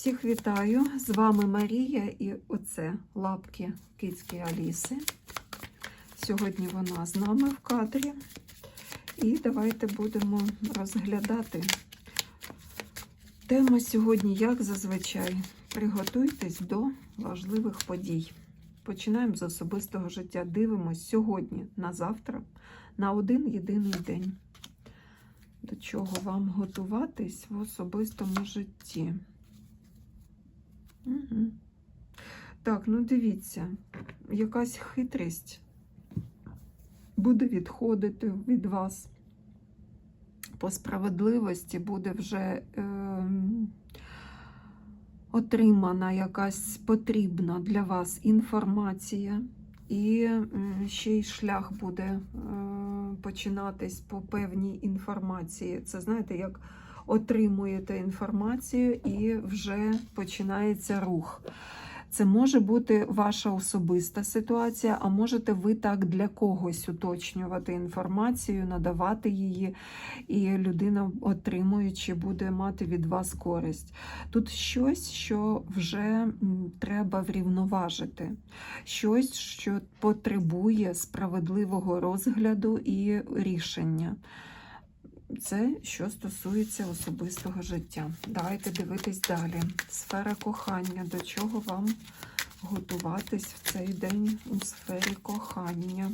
Всіх вітаю! З вами Марія і оце лапки кицьки Аліси. Сьогодні вона з нами в кадрі. І давайте будемо розглядати. Тема сьогодні, як зазвичай, приготуйтесь до важливих подій. Починаємо з особистого життя. Дивимось сьогодні на завтра, на один єдиний день. До чого вам готуватись в особистому житті? Так, ну дивіться, якась хитрість буде відходити від вас. По справедливості буде вже е, отримана якась потрібна для вас інформація, і ще й шлях буде е, починатись по певній інформації. Це знаєте, як отримуєте інформацію і вже починається рух. Це може бути ваша особиста ситуація, а можете ви так для когось уточнювати інформацію, надавати її, і людина, отримуючи, буде мати від вас користь. Тут щось, що вже треба врівноважити, щось, що потребує справедливого розгляду і рішення. Це що стосується особистого життя. Давайте дивитись далі. Сфера кохання. До чого вам готуватись в цей день у сфері кохання?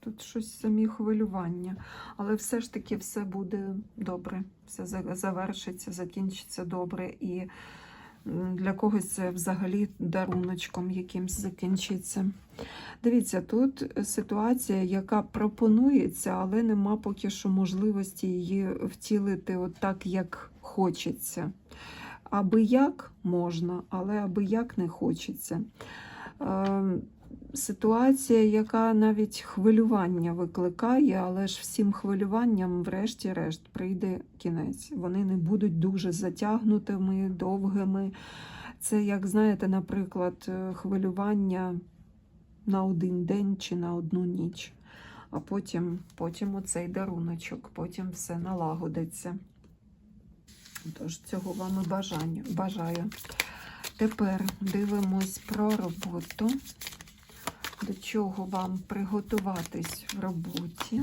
Тут щось самі хвилювання, але все ж таки все буде добре, все завершиться, закінчиться добре і для когось це взагалі даруночком якимсь закінчиться. Дивіться, тут ситуація, яка пропонується, але нема поки що можливості її втілити от так, як хочеться. Аби як можна, але аби як не хочеться. Ситуація, яка навіть хвилювання викликає, але ж всім хвилюванням, врешті-решт, прийде кінець. Вони не будуть дуже затягнутими, довгими. Це, як знаєте, наприклад, е, хвилювання на один день чи на одну ніч. А потім потім оцей даруночок, потім все налагодиться. Тож, цього вам і бажаю. Тепер дивимось про роботу до чого вам приготуватись в роботі.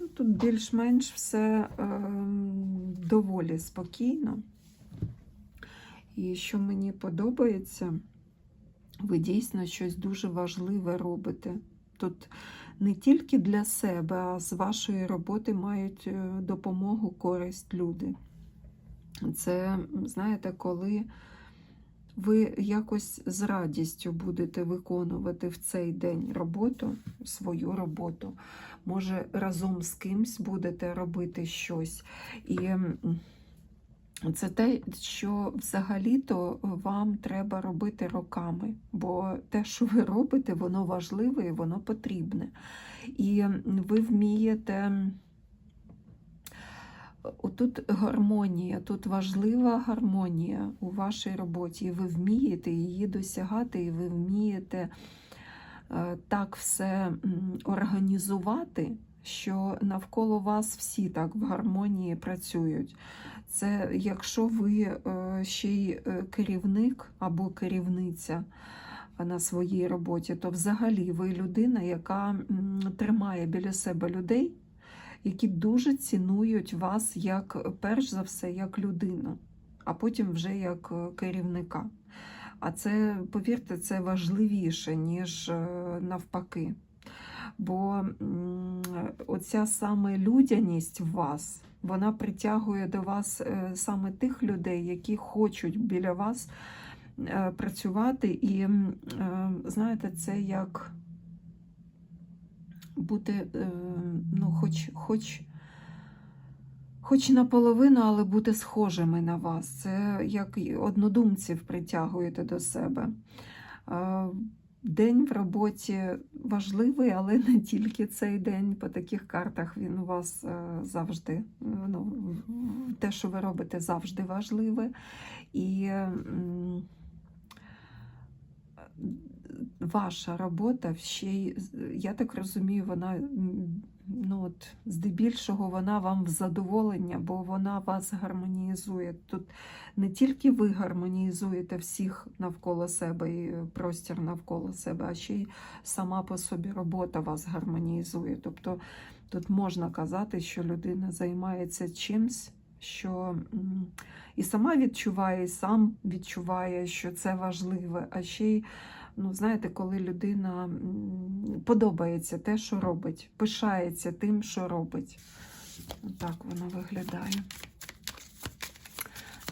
Ну, Тут більш-менш все е, доволі спокійно. І що мені подобається, ви дійсно щось дуже важливе робите. Тут не тільки для себе, а з вашої роботи мають е, допомогу, користь люди. Це, знаєте, коли ви якось з радістю будете виконувати в цей день роботу, свою роботу, може, разом з кимсь будете робити щось. І це те, що взагалі-то вам треба робити роками, бо те, що ви робите, воно важливе і воно потрібне. І ви вмієте. Тут гармонія, тут важлива гармонія у вашій роботі, і ви вмієте її досягати, і ви вмієте е, так все організувати, що навколо вас всі так в гармонії працюють. Це якщо ви е, ще й е, керівник або керівниця на своїй роботі, то взагалі ви людина, яка тримає біля себе людей які дуже цінують вас як перш за все, як людину, а потім вже як е, керівника. А це, повірте, це важливіше, ніж е, навпаки. Бо оця саме людяність в вас, вона притягує до вас е, саме тих людей, які хочуть біля вас працювати. І, знаєте, це як бути, е, ну, хоч, хоч, хоч наполовину, але бути схожими на вас. Це як однодумців притягуєте до себе. День в роботі важливий, але не тільки цей день. По таких картах він у вас е, завжди, ну, те, що ви робите, завжди важливе. І ваша робота ще й, я так розумію, вона ну от, здебільшого вона вам в задоволення, бо вона вас гармонізує. Тут не тільки ви гармонізуєте всіх навколо себе і простір навколо себе, а ще й сама по собі робота вас гармонізує. Тобто тут можна казати, що людина займається чимсь, що і сама відчуває, і сам відчуває, що це важливе, а ще й. Ну, знаєте, коли людина подобається те, що робить, пишається тим, що робить. Так воно виглядає.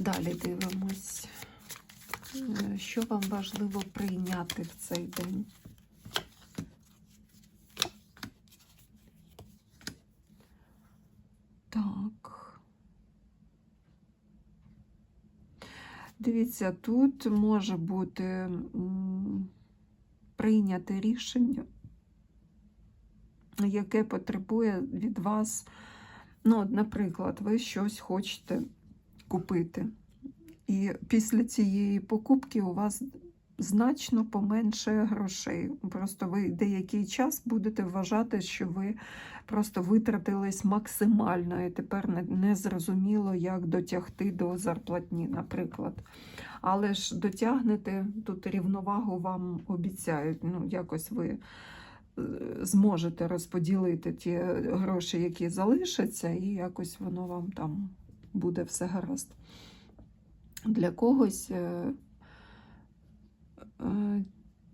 Далі дивимось, Е, що вам важливо прийняти в цей день. Так. Дивіться, тут може бути м, прийняте рішення, яке потребує від вас, ну, наприклад, ви щось хочете купити. І після цієї покупки у вас значно поменше грошей. Просто ви деякий час будете вважати, що ви просто витратились максимально, і тепер не, не зрозуміло, як дотягти до зарплатні, наприклад. Але ж дотягнете тут рівновагу вам обіцяють. Ну, якось ви е, зможете розподілити ті гроші, які залишаться, і якось воно вам там буде все гаразд. Для когось е,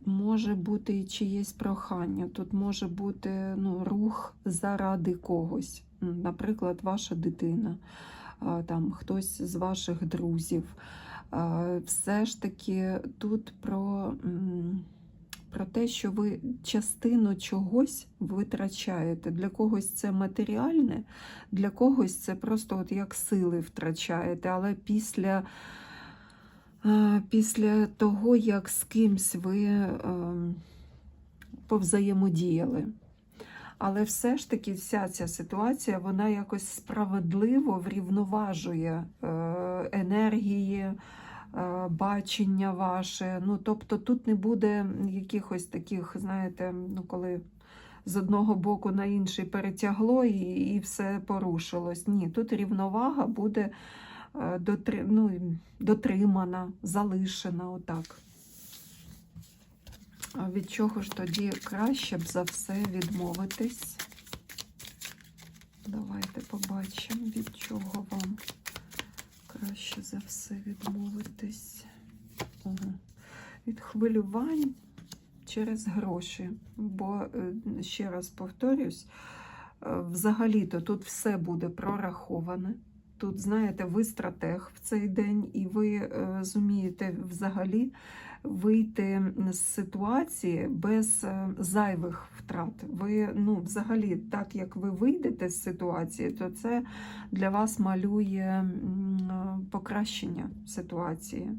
може бути чиєсь прохання. Тут може бути ну, рух заради когось. Наприклад, ваша дитина, там, хтось з ваших друзів. Все ж таки тут про, про те, що ви частину чогось витрачаєте. Для когось це матеріальне, для когось це просто от як сили втрачаєте, але після. Е, Після того, як з кимсь ви е, повзаємодіяли. Але все ж таки вся ця ситуація вона якось справедливо врівноважує е, енергії, бачення ваше. Ну, тобто тут не буде якихось таких, знаєте, ну, коли з одного боку на інший перетягло і, і все порушилось. Ні, тут рівновага буде дотри, ну, дотримана, залишена отак. Від чого ж тоді краще б за все відмовитись? Давайте побачимо, від чого вам краще за все відмовитись. Ага. Від хвилювань через гроші. Бо, е, ще раз повторюсь, е, взагалі-то тут все буде прораховане. Тут, знаєте, ви стратег в цей день, і ви е, зумієте взагалі вийти з ситуації без е, зайвих втрат. Ви, ну, взагалі, так як ви вийдете з ситуації, то це для вас малює е, покращення ситуації.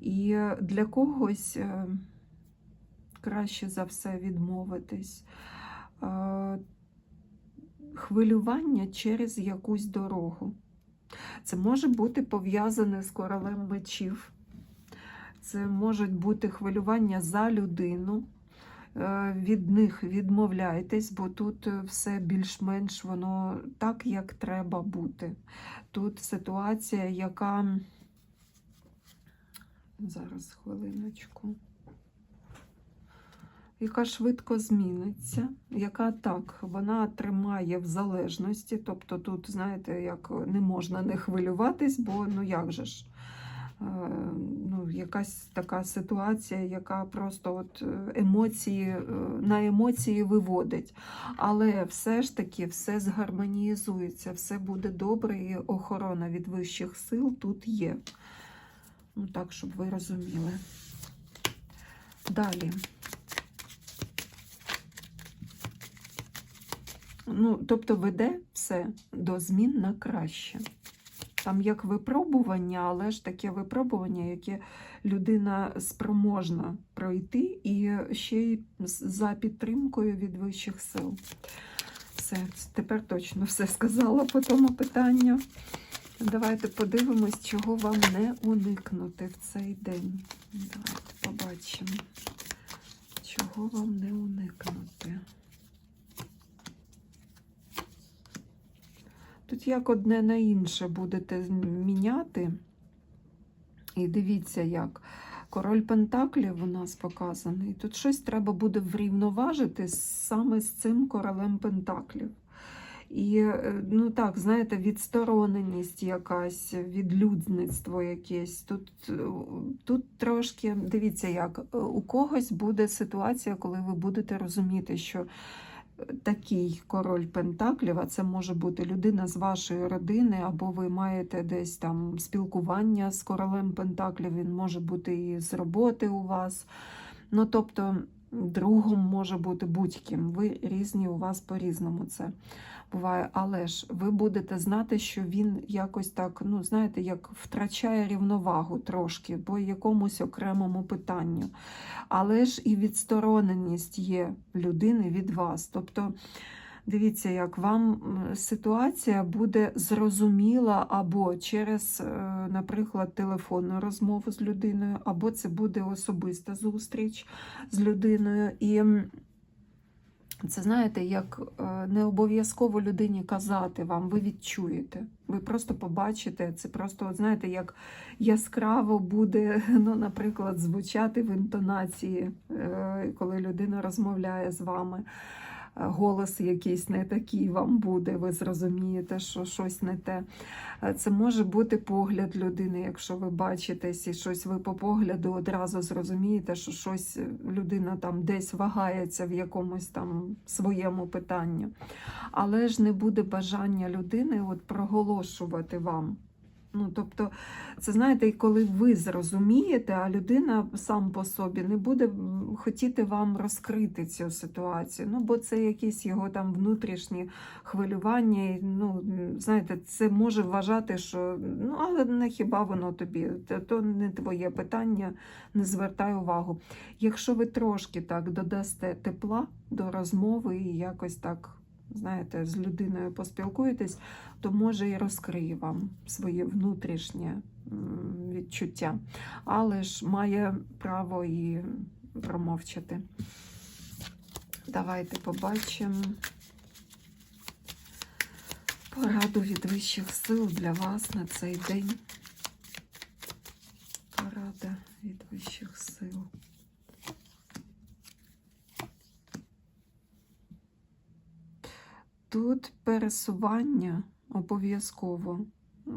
І для когось краще за все відмовитись. Хвилювання через якусь дорогу. Це може бути пов'язане з королем мечів. Це можуть бути хвилювання за людину. Е, Від них відмовляйтесь, бо тут е, все більш-менш воно так, як треба бути. Тут ситуація, яка. Зараз хвилиночку. Яка швидко зміниться, яка так, вона тримає в залежності. Тобто тут, знаєте, як не можна не хвилюватись, бо ну як же ж, е, ну, якась така ситуація, яка просто от е, емоції, е, на емоції виводить. Але все ж таки все згармонізується, все буде добре, і охорона від вищих сил тут є. Ну так, щоб ви розуміли. Далі. Ну, тобто веде все до змін на краще. Там як випробування, але ж таке випробування, яке людина спроможна пройти, і ще й за підтримкою від вищих сил. Все, тепер точно все сказала по тому питанню. Давайте подивимось, чого вам не уникнути в цей день. Давайте побачимо, чого вам не уникнути. Тут як одне на інше будете міняти. І дивіться, як король Пентаклів у нас показаний. Тут щось треба буде врівноважити саме з цим королем Пентаклів. І, е, ну так, знаєте, відстороненість якась, відлюдництво якесь. Тут, е, тут трошки, дивіться, як е, у когось буде ситуація, коли ви будете розуміти, що такий король Пентаклів, а це може бути людина з вашої родини, або ви маєте десь там спілкування з королем Пентаклів, він може бути і з роботи у вас. Ну, тобто, другом може бути будь-ким. Ви різні, у вас по-різному це буває. Але ж ви будете знати, що він якось так, ну, знаєте, як втрачає рівновагу трошки по якомусь окремому питанню. Але ж і відстороненість є людини від вас. Тобто, дивіться, як вам ситуація буде зрозуміла або через, е, наприклад, телефонну розмову з людиною, або це буде особиста зустріч з людиною. І це знаєте, як е, не обов'язково людині казати вам, ви відчуєте. Ви просто побачите, це просто, от знаєте, як яскраво буде, ну, наприклад, звучати в інтонації, е, коли людина розмовляє з вами. Е, Голос якийсь не такий вам буде, ви зрозумієте, що щось не те. Е, Це може бути погляд людини, якщо ви бачитесь і щось ви по погляду одразу зрозумієте, що щось е, людина там десь вагається в якомусь там своєму питанню. Але ж не буде бажання людини от проголошувати вам. Ну, тобто, це знаєте, і коли ви зрозумієте, а людина сам по собі не буде хотіти вам розкрити цю ситуацію. Ну, бо це якісь його там внутрішні хвилювання. Ну, знаєте, це може вважати, що ну, але не хіба воно тобі, то не твоє питання, не звертай увагу. Якщо ви трошки так додасте тепла до розмови і якось так. Знаєте, з людиною поспілкуєтесь, то може і розкриє вам своє внутрішнє відчуття, але ж має право і промовчати. Давайте побачимо пораду від вищих сил для вас на цей день. Порада від вищих сил. Тут пересування обов'язково е,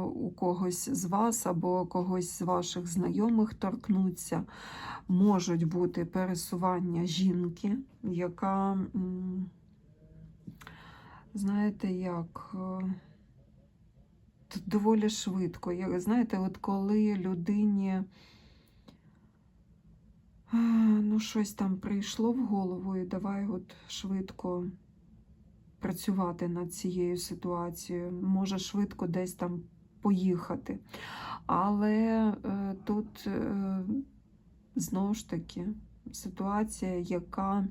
у когось з вас або когось з ваших знайомих торкнуться. Можуть бути пересування жінки, яка, знаєте, як е, доволі швидко. Знаєте, от коли людині е, ну, щось там прийшло в голову, і давай от швидко працювати над цією ситуацією, може швидко десь там поїхати. Але е, тут е, знову ж таки ситуація, яка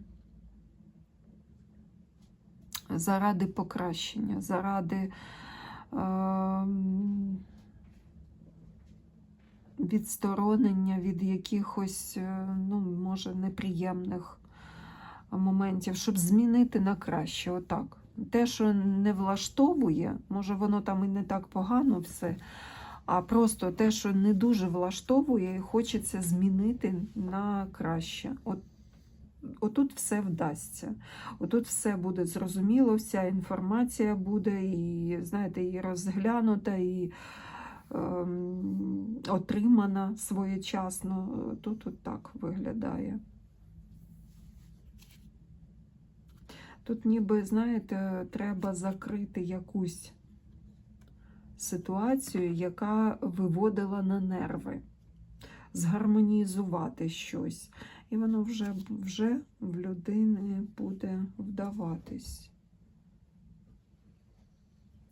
заради покращення, заради е, відсторонення від якихось, е, ну, може, неприємних моментів, щоб змінити на краще. Отак. Те, що не влаштовує, може воно там і не так погано все, а просто те, що не дуже влаштовує, і хочеться змінити на краще. От Отут все вдасться. Отут все буде зрозуміло, вся інформація буде, і, знаєте, і розглянута, і ем, отримана своєчасно. Тут от так виглядає. Тут ніби, знаєте, треба закрити якусь ситуацію, яка виводила на нерви, згармонізувати щось. І воно вже, вже в людини буде вдаватись.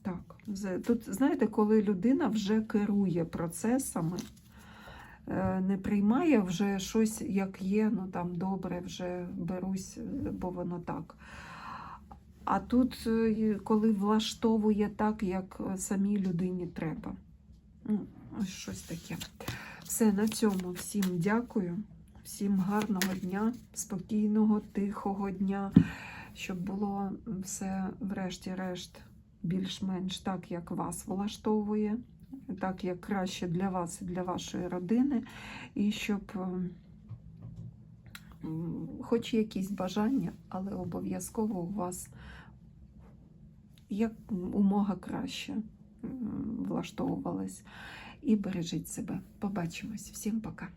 Так, тут, знаєте, коли людина вже керує процесами, е, не приймає вже щось, як є, ну там добре, вже берусь, бо воно так. А тут, е, коли влаштовує так, як е, самій людині треба. Ну, ось щось таке. Все, на цьому всім дякую. Всім гарного дня, спокійного, тихого дня, щоб було все, врешті-решт, більш-менш так, як вас влаштовує, так як краще для вас і для вашої родини, і щоб е, хоч якісь бажання, але обов'язково у вас як умога краще влаштовувалась. І бережіть себе. Побачимось. Всім пока.